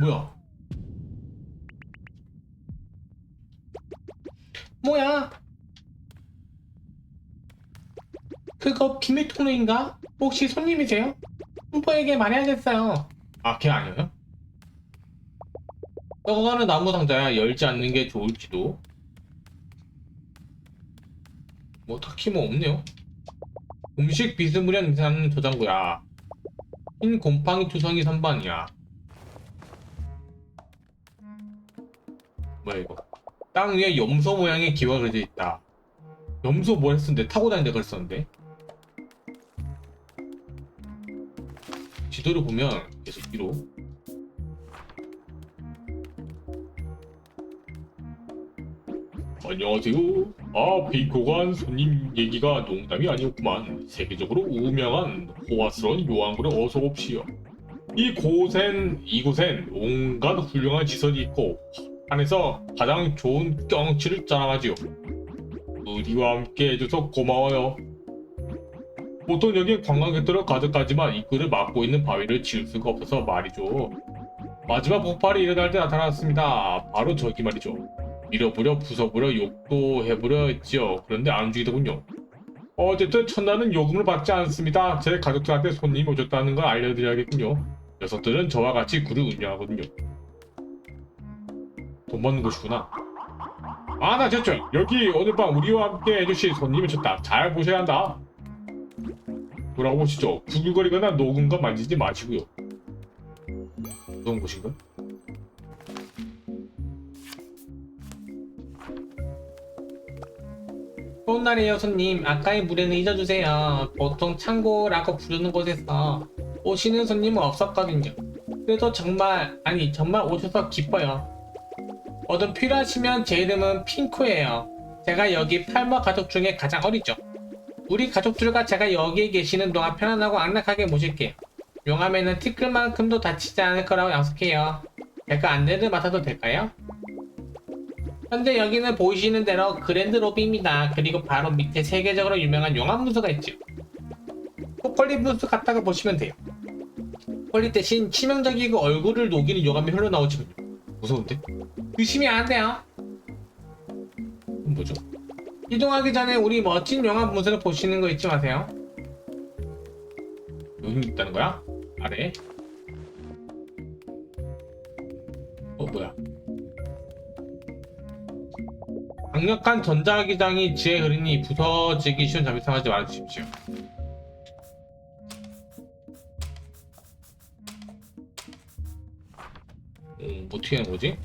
뭐야? 뭐야? 그거 비밀 통로인가? 혹시 손님이세요? 흠퍼에게 말해야겠어요. 아, 걔 아니에요? 썩어가는 나무 상자야 열지 않는 게 좋을지도. 뭐 딱히 뭐 없네요. 음식 비스무리한 인사는 저장고야. 흰 곰팡이 투성이 선반이야. 뭐야 이거? 땅 위에 염소 모양의 기와 그려져 있다. 염소 뭐 했었는데 타고 다닌다 그랬었는데. 지도를 보면 계속 뒤로. 안녕하세요. 아, 베이커가 한 손님 얘기가 농담이 아니었구만. 세계적으로 유명한 호화스러운 요한군에 어서 옵시오. 이 곳엔, 이곳엔 온갖 훌륭한 시설이 있고, 안에서 가장 좋은 경치를 자랑하지요. 우리와 함께 해줘서 고마워요. 보통 여기 관광객들로 가득하지만 입구를 막고 있는 바위를 지을 수가 없어서 말이죠. 마지막 폭발이 일어날 때 나타났습니다. 바로 저기 말이죠. 밀어버려 부숴버려 욕도 해버려 했지요. 그런데 안 움직이더군요. 어쨌든 첫날은 요금을 받지 않습니다. 제 가족들한테 손님이 오셨다는 걸 알려드려야겠군요. 녀석들은 저와 같이 굴을 운영하거든요. 돈 받는 곳이구나. 아, 나 됐죠. 여기 오늘 밤 우리와 함께 해주실 손님이 오셨다. 잘 보셔야 한다. 돌아보시죠. 구글거리거나 녹은 거 만지지 마시고요. 무서운 곳인가? 좋은 날이에요, 손님. 아까의 무례는 잊어주세요. 보통 창고라고 부르는 곳에서 오시는 손님은 없었거든요. 그래도 정말, 아니, 정말 오셔서 기뻐요. 뭐든 필요하시면 제 이름은 핑크예요. 제가 여기 팔머 가족 중에 가장 어리죠. 우리 가족들과 제가 여기에 계시는 동안 편안하고 안락하게 모실게요. 용암에는 티끌만큼도 다치지 않을 거라고 약속해요. 제가 안내를 맡아도 될까요? 현재 여기는 보이시는 대로 그랜드 로비입니다. 그리고 바로 밑에 세계적으로 유명한 용암 분수가 있죠. 초콜릿 분수 같다고 보시면 돼요. 초콜릿 대신 치명적이고 얼굴을 녹이는 용암이 흘러나오지군요. 무서운데? 의심이 안 돼요. 뭐죠? 이동하기 전에 우리 멋진 용암 분수를 보시는 거 잊지 마세요. 여기 있다는 거야? 아래. 어 뭐야? 강력한 전자기장이 지에 흐르니 부서지기 쉬운 잠이 상하지 말아주십시오. 음, 뭐 어떻게 하는 거지?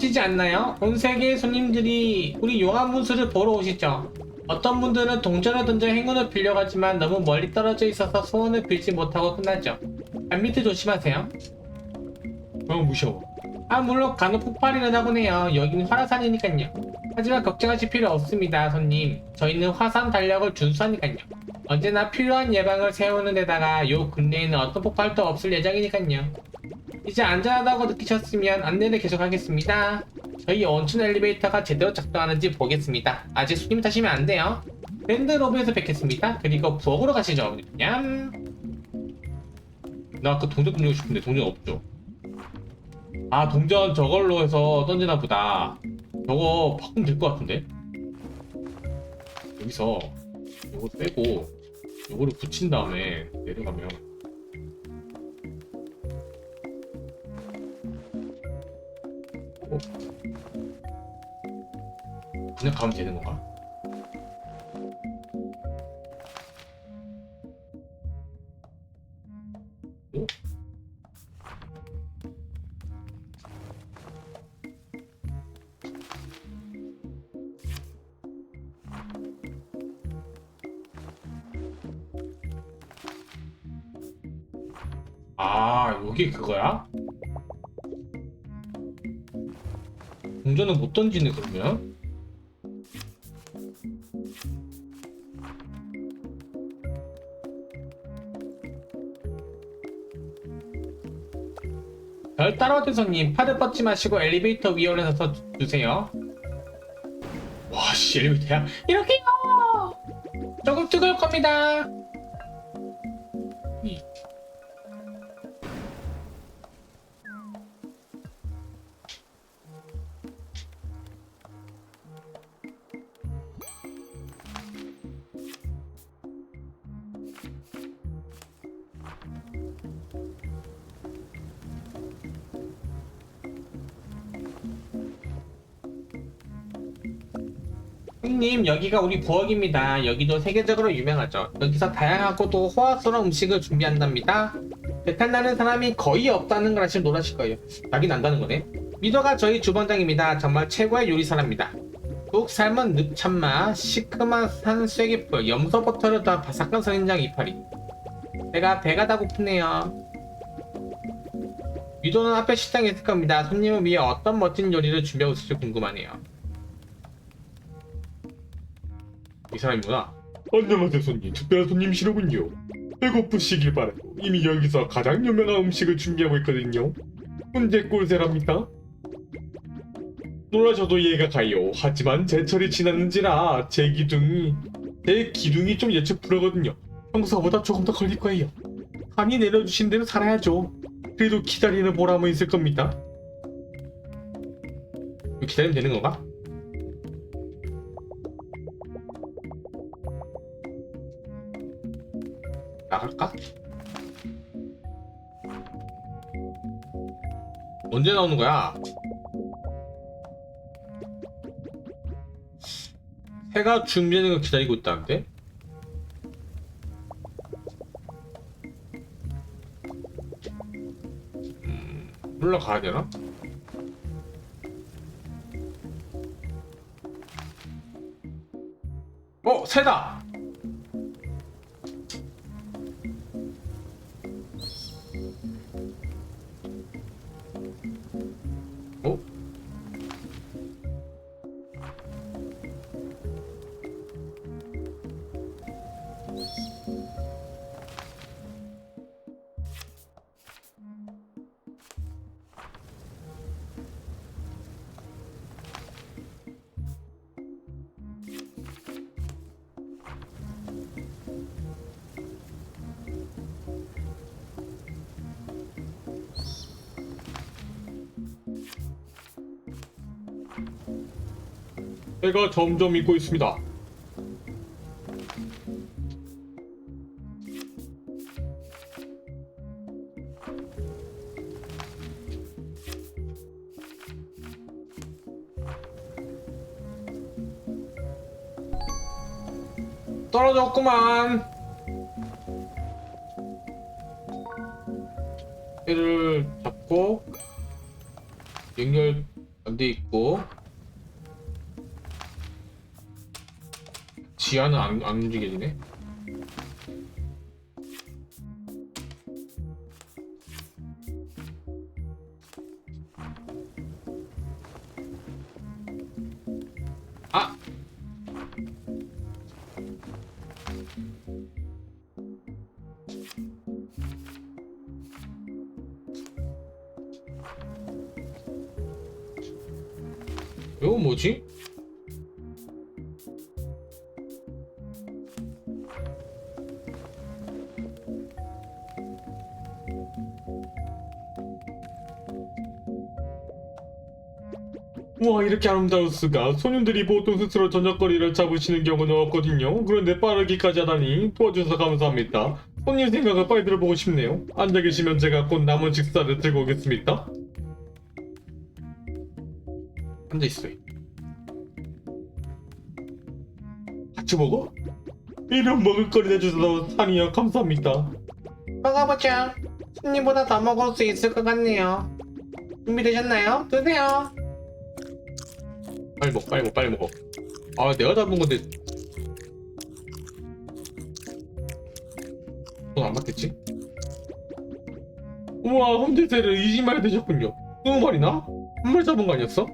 멋지지 않나요? 온 세계의 손님들이 우리 용암 분수를 보러 오시죠. 어떤 분들은 동전을 던져 행운을 빌려가지만 너무 멀리 떨어져 있어서 소원을 빌지 못하고 끝나죠. 발밑을 조심하세요. 너무 무서워. 아 물론 간혹 폭발이 일어나곤 해요. 여긴 화산이니까요. 하지만 걱정하실 필요 없습니다, 손님. 저희는 화산 달력을 준수하니까요. 언제나 필요한 예방을 세우는 데다가 요 근래에는 어떤 폭발도 없을 예정이니까요. 이제 안전하다고 느끼셨으면 안내를 계속하겠습니다. 저희 온천 엘리베이터가 제대로 작동하는지 보겠습니다. 아직 손님 타시면 안 돼요. 랜드 로비에서 뵙겠습니다. 그리고 부엌으로 가시죠. 냠. 나 그 동전 던지고 싶은데 동전 없죠. 아 동전 저걸로 해서 던지나 보다. 저거 바꾸면 될 것 같은데. 여기서 이거 빼고 이거를 붙인 다음에 내려가면 어? 그냥 가면 되는 건가? 어? 아, 여기 그거야? 동전은 못 던지네 그러면. 별 따라와 대성님 파드 뻗지 마시고 엘리베이터 위 올라서서 주세요. 와씨 엘리베이터야? 이렇게요! 조금 뜨거울 겁니다. 님 여기가 우리 부엌입니다. 여기도 세계적으로 유명하죠. 여기서 다양하고 또 호화스러운 음식을 준비한답니다. 배탈 나는 사람이 거의 없다는 걸 아시면 놀라실 거예요. 낙이 난다는 거네. 미도가 저희 주방장입니다. 정말 최고의 요리사랍니다. 푹 삶은 늪참마, 시큼한 산쇠기풀, 염소버터를 더한 바삭한 선인장 이파리. 제가 배가 다 고프네요. 미도는 앞에 식당에 있을 겁니다. 손님을 위해 어떤 멋진 요리를 준비하고 있을지 궁금하네요. 이 사람이구나. 안녕하세요 손님 특별한 손님이시로군요. 배고프시길 바라고 이미 여기서 가장 유명한 음식을 준비하고 있거든요. 훈제 꿀새랍니다. 놀라셔도 이해가 가요. 하지만 제철이 지났는지라 제 기둥이 제 기둥이 좀 예측 불허거든요. 평소보다 조금 더 걸릴 거예요. 감히 내려주신 대로 살아야죠. 그래도 기다리는 보람은 있을 겁니다. 기다리면 되는 건가? 나갈까? 언제 나오는 거야? 해가 준비되는 걸 기다리고 있다는데? 음, 올라가야 되나? 어, 새다! 해가 점점 익고 있습니다 떨어졌구만. 얘를 잡고 연결 안 돼 있고 지하는 안, 안 움직여지네. 우와 이렇게 아름다울 수가 손님들이 보통 스스로 저녁거리를 잡으시는 경우는 없거든요 그런데 빠르기까지 하다니 도와주셔서 감사합니다 손님 생각을 빨리 들어보고 싶네요 앉아 계시면 제가 곧 남은 식사를 들고 오겠습니다 앉아 있어. 같이 먹어? 이런 먹을거리 내주셔서 산이요 감사합니다 먹어보자. 손님보다 더 먹을 수 있을 것 같네요. 준비되셨나요? 드세요. 빨리 먹, 빨리 먹, 빨리 먹어. 아, 내가 잡은 건데. 돈안 받겠지? 우와 혼자새를 20마리 되셨군요 20마리나? 한 마리 잡은 거 아니었어?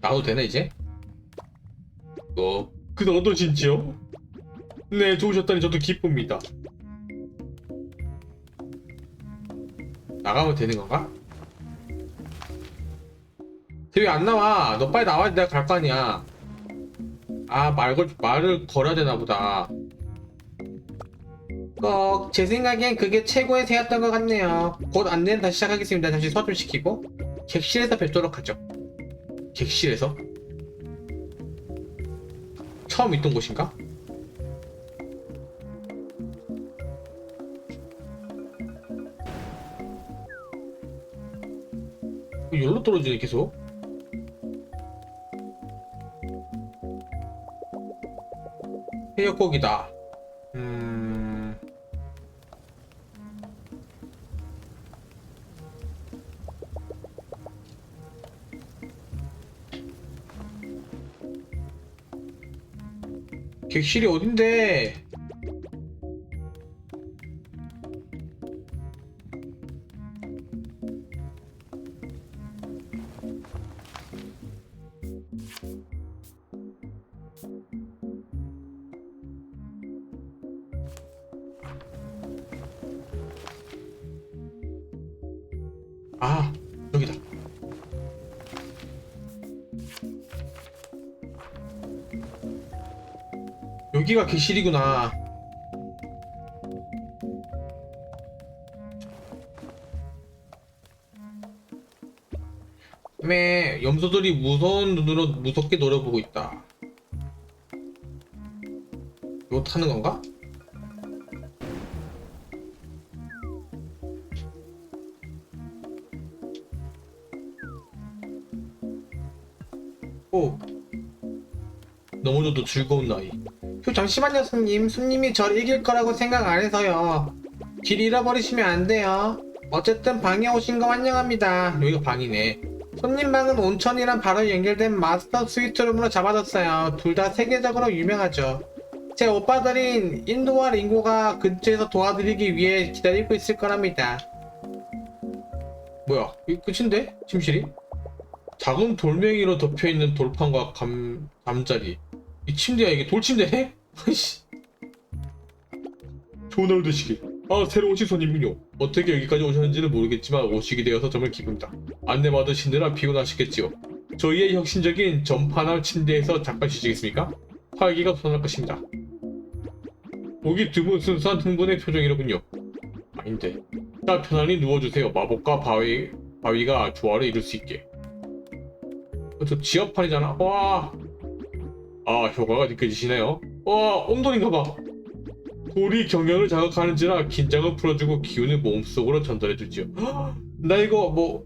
나도 되나, 이제? 어, 그래서 어떠신지요? 네 좋으셨다니 저도 기쁩니다 나가면 되는 건가? 쟤 왜 안 나와? 너 빨리 나와야 내가 갈 거 아니야. 아, 말 걸, 말을 걸어야 되나 보다. 꼭, 제 생각엔 그게 최고의 새였던 것 같네요. 곧 안내는 다시 시작하겠습니다. 잠시 수업 좀 시키고. 객실에서 뵙도록 하죠. 객실에서? 처음 있던 곳인가? 여기로 떨어지네 계속. 해역곡이다. 음... 객실이 어딘데 아 여기다. 여기가 객실이구나. 왜 염소들이 무서운 눈으로 무섭게 노려보고 있다. 이거 타는 건가? 너무나도 즐거운 나이. 저 잠시만요 손님. 손님이 저를 이길 거라고 생각 안 해서요. 길 잃어버리시면 안 돼요. 어쨌든 방에 오신 거 환영합니다. 여기가 방이네. 손님 방은 온천이랑 바로 연결된 마스터 스위트룸으로 잡아뒀어요. 둘 다 세계적으로 유명하죠. 제 오빠들인 인도와 링고가 근처에서 도와드리기 위해 기다리고 있을 거랍니다. 뭐야 이 끝인데? 침실이? 작은 돌멩이로 덮여있는 돌판과 감, 잠자리 이 침대야 이게 돌침대네? 아이씨 좋은 하루 되시길. 아, 새로 오신 손님군요. 어떻게 여기까지 오셨는지는 모르겠지만 오시게 되어서 정말 기쁩니다 안내 받으시느라 피곤하시겠지요 저희의 혁신적인 전파남 침대에서 잠깐 쉬시겠습니까? 활기가 솟아날 것입니다 보기 드문 순수한 흥분의 표정이로군요 아닌데 자 편안히 누워주세요 마법과 바위, 바위가 조화를 이룰 수 있게 어, 저 지하판이잖아 와. 아 효과가 느껴지시네요. 와 온돌인가봐. 돌이 경련을 자극하는지라 긴장을 풀어주고 기운을 몸속으로 전달해주지요. 나 이거 뭐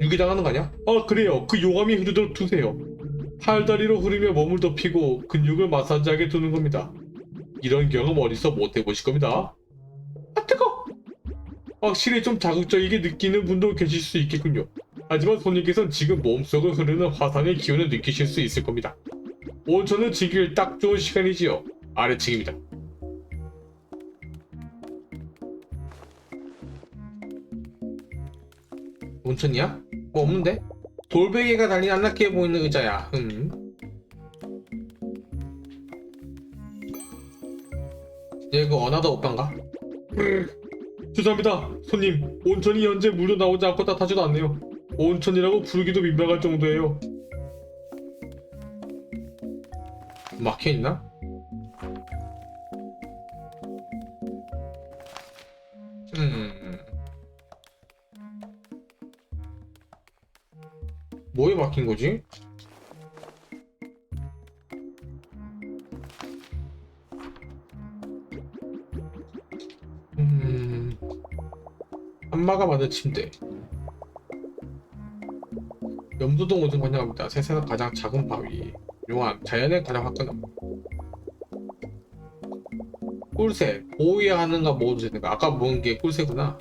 유기당하는 거 아니야? 아 그래요. 그 용암이 흐르도록 두세요. 팔다리로 흐르며 몸을 덮이고 근육을 마사지하게 두는 겁니다. 이런 경험 어디서 못 해보실 겁니다. 아 뜨거! 확실히 좀 자극적이게 느끼는 분도 계실 수 있겠군요 하지만 손님께서는 지금 몸속을 흐르는 화산의 기운을 느끼실 수 있을 겁니다 온천을 즐길 딱 좋은 시간이지요. 아래층입니다. 온천이야? 뭐 없는데? 돌베개가 달린 안락해 보이는 의자야. 음. 얘그 어나더 오빠인가? 죄송합니다. 손님, 온천이 현재 물로 나오지 않고 따뜻하지도 않네요. 온천이라고 부르기도 민망할 정도예요. 막혀 있나? 음. 뭐에 막힌 거지? 음. 한마가 만든 침대. 염두동 오등 환영합니다. 세상에서 가장 작은 바위. 용암, 자연의 가장 화끈함. 꿀새, 보호해야 하는가 모두 되는가. 아까 모은 게 꿀새구나.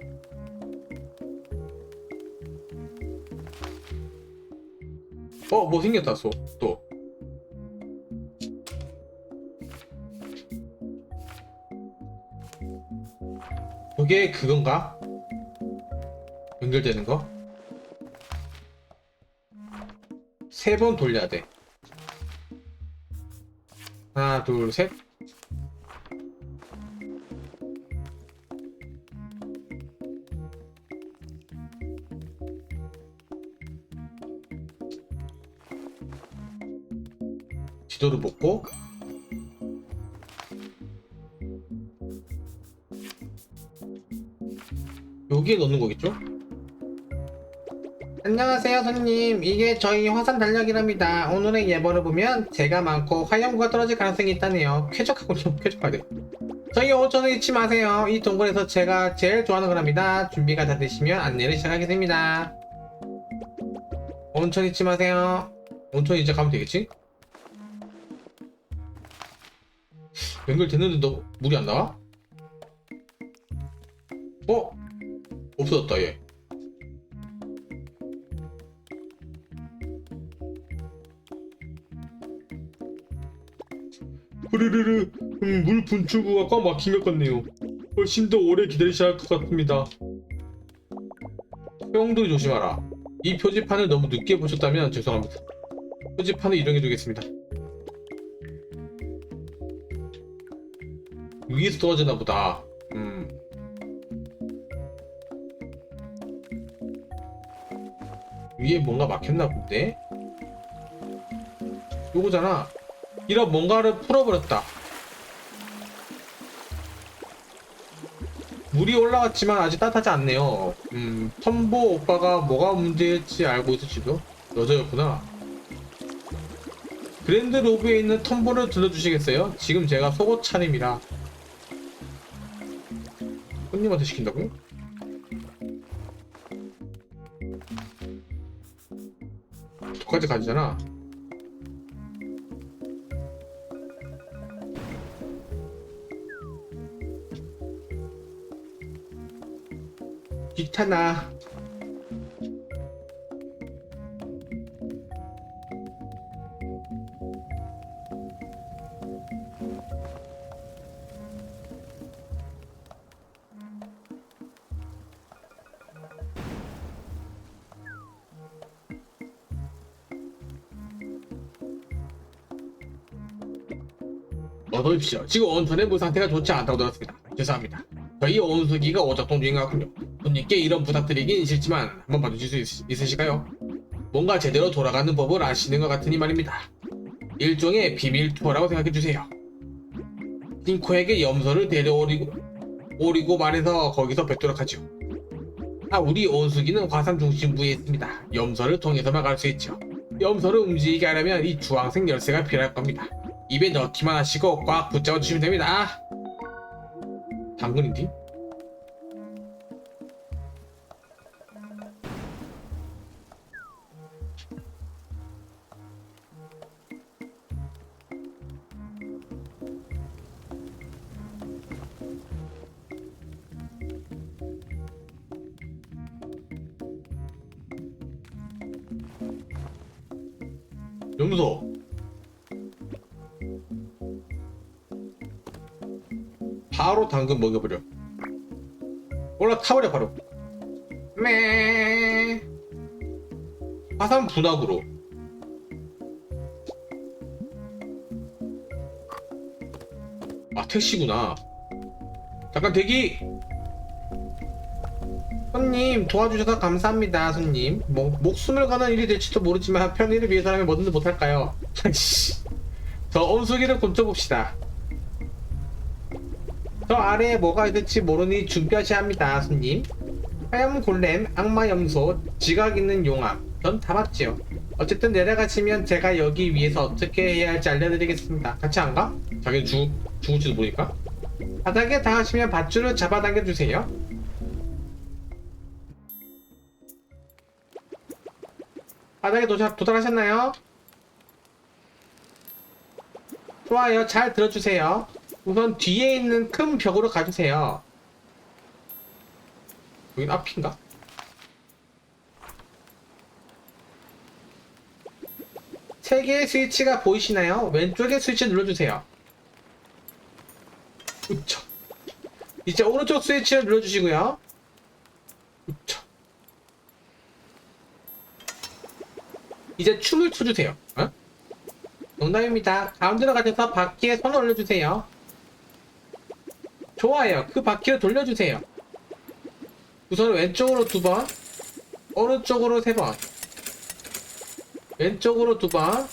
어, 뭐 생겼다, 소, 또. 그게 그건가? 연결되는 거? 세 번 돌려야 돼. 하나, 둘, 셋. 지도를 먹고 여기에 넣는 거겠죠? 안녕하세요 손님. 이게 저희 화산 달력이랍니다. 오늘의 예보를 보면 재가 많고 화염구가 떨어질 가능성이 있다네요. 쾌적하군요. 쾌적하네 저희 오천을 잊지 마세요. 이 동굴에서 제가 제일 좋아하는 거랍니다. 준비가 다 되시면 안내를 시작하겠습니다. 온천 잊지 마세요. 온천 이제 가면 되겠지? 연결됐는데도 물이 안 나와? 어? 없어졌다 얘 흐르르르 음, 물 분출구가 꽉 막힌 것 같네요. 훨씬 더 오래 기다리셔야 할 것 같습니다. 소용돌이 조심하라. 이 표지판을 너무 늦게 보셨다면 죄송합니다. 표지판을 이동해두겠습니다. 위에서 떨어지나 보다. 음. 위에 뭔가 막혔나 본데? 요거잖아. 이런 뭔가를 풀어버렸다. 물이 올라왔지만 아직 따뜻하지 않네요. 음, 텀보 오빠가 뭐가 문제일지 알고 있을지도 여자였구나. 그랜드 로비에 있는 텀보를 들려주시겠어요? 지금 제가 속옷 차림이라. 손님한테 시킨다고요? 저까지 가지잖아. 귀찮아. 어서 오십시오. 지금 온천의 물 상태가 좋지 않다고 들었습니다. 죄송합니다. 저희 온수기가 오작동 중인 것 같군요. 손님께 이런 부탁드리긴 싫지만 한번 봐주실 수 있, 으실까요 뭔가 제대로 돌아가는 법을 아시는 것 같으니 말입니다. 일종의 비밀 투어라고 생각해주세요. 띵코에게 염소를 데려오리고 오리고 말해서 거기서 뵙도록 하죠. 아, 우리 온수기는 화산 중심부에 있습니다. 염소를 통해서만 갈수 있죠. 염소를 움직이게 하려면 이 주황색 열쇠가 필요할 겁니다. 입에 넣기만 하시고 꽉 붙잡아 주시면 됩니다. 당근인 데? 염소 바로 당근 먹여버려. 올라타버려 바로. 매. 화산 분화구로. 아 택시구나. 잠깐 대기 손님 도와주셔서 감사합니다 손님 뭐 목숨을 거는 일이 될지도 모르지만 편의를 위해서라면 뭐든지 못할까요 저 온수기를 곤쳐봅시다 저 아래에 뭐가 있을지 모르니 준비하셔야 합니다, 손님. 하얀 골렘, 악마 염소, 지각 있는 용암. 전다 봤지요. 어쨌든 내려가시면 제가 여기 위에서 어떻게 해야 할지 알려드리겠습니다. 같이 안 가? 자기 죽, 죽을지도 모르니까. 바닥에 닿으시면 밧줄을 잡아당겨 주세요. 바닥에 도착, 도달하셨나요? 좋아요. 잘 들어주세요. 우선 뒤에 있는 큰 벽으로 가주세요. 여긴 앞인가? 세 개의 스위치가 보이시나요? 왼쪽에 스위치 눌러주세요. 우차. 이제 오른쪽 스위치를 눌러주시고요. 우차. 이제 춤을 춰주세요. 어? 농담입니다. 가운데로 가셔서 바퀴에 손을 올려주세요. 좋아요. 그 바퀴를 돌려주세요. 우선 왼쪽으로 두 번, 오른쪽으로 세 번, 왼쪽으로 두 번,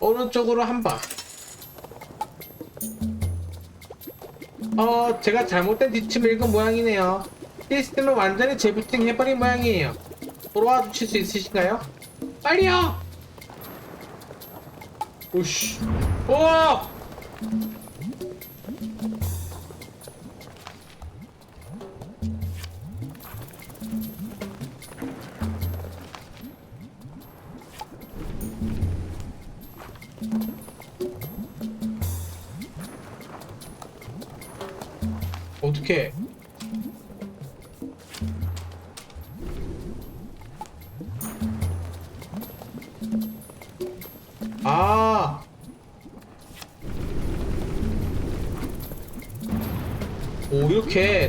오른쪽으로 한 번 어 제가 잘못된 뒤침을 읽은 모양이네요 시스템을 완전히 재부팅 해버린 모양이에요 돌아와 주실 수 있으신가요? 빨리요! 오씨 우와! 어떻게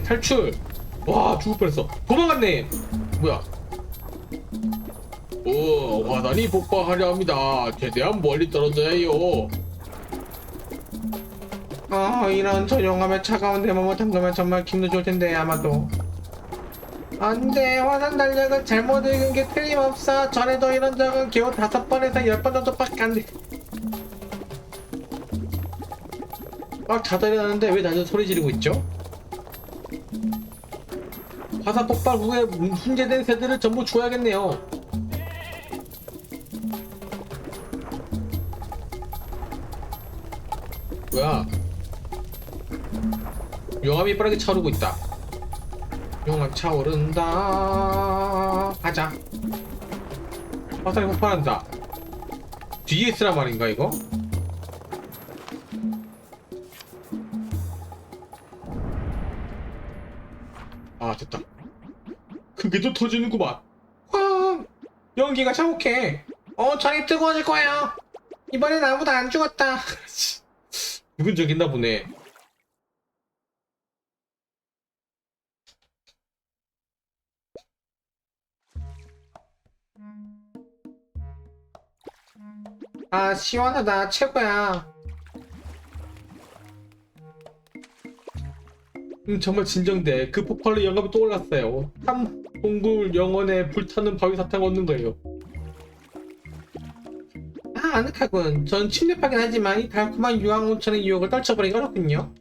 탈출. 와, 죽을 뻔했어. 도망갔네. 뭐야? 오, 화단이 폭파하려 합니다. 최대한 멀리 떨어져야 해요. 아, 이런 저 용암에 차가운 내 몸을 담그면 정말 기분 좋을 텐데, 아마도. 안 돼, 화산 달력은 잘못 읽은 게 틀림없어. 전에도 이런 적은 겨우 다섯 번에서 열 번 정도밖에 안 돼. 막 자다리는데 왜 낮에 소리 지르고 있죠? 화산 폭발 후에 훈제된 새들을 전부 죽어야겠네요. 뭐야? 용암이 빠르게 차오르고 있다. 용암 차오른다. 가자. 화산이 폭발한다. 있으란 말인가 이거? 아 됐다. 그게 또 터지는구만. 와, 연기가 자욱해. 어, 전이 뜨거워질 거예요. 이번엔 아무도 안 죽었다. 죽은 적 있나 보네. 아, 시원하다. 최고야. 음, 정말 진정돼. 그 폭발로 영감이 또 올랐어요. 탐 동굴 영혼에 불타는 바위 사탕을 얻는 거예요. 아, 아늑하군. 전 침례하긴 하지만 이 달콤한 유황 온천의 유혹을 떨쳐버리기 어렵군요.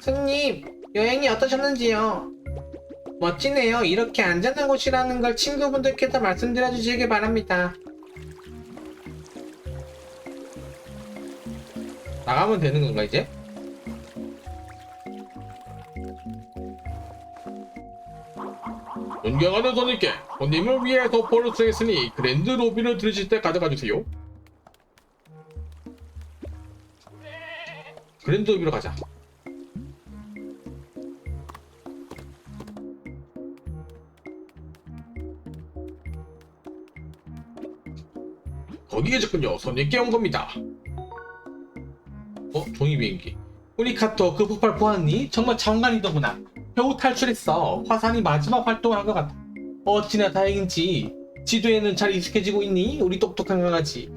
손님, 여행이 어떠셨는지요? 멋지네요. 이렇게 안전한 곳이라는 걸 친구분들께서 말씀드려 주시길 바랍니다. 나가면 되는 건가 이제? 존경하는 손님께 손님을 위해 도포를 수행했으니 그랜드 로비를 들으실 때 가져가 주세요. 그랜드 로비로 가자. 거기 계셨군요. 손님께 온 겁니다. 어? 종이 비행기. 우리 카토 그 폭발 보았니? 정말 장관이더구나. 겨우 탈출했어. 화산이 마지막 활동을 한 것 같아. 어찌나 다행인지. 지도에는 잘 익숙해지고 있니? 우리 똑똑한 강아지.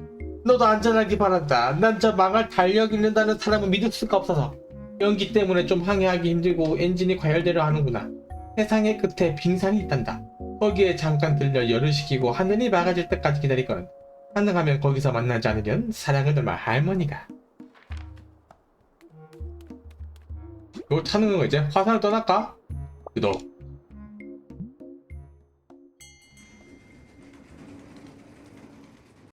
너도 안전하길 바란다. 난 저 망할 달력 잃는다는 사람을 믿을 수가 없어서. 연기 때문에 좀 항해하기 힘들고 엔진이 과열되려 하는구나. 세상의 끝에 빙산이 있단다. 거기에 잠깐 들려 열을 식히고 하늘이 맑아질 때까지 기다리건. 가능하면 거기서 만나지 않으면 사랑을 담아 할머니가. 이거 타는 거 이제 화산을 떠날까? 그도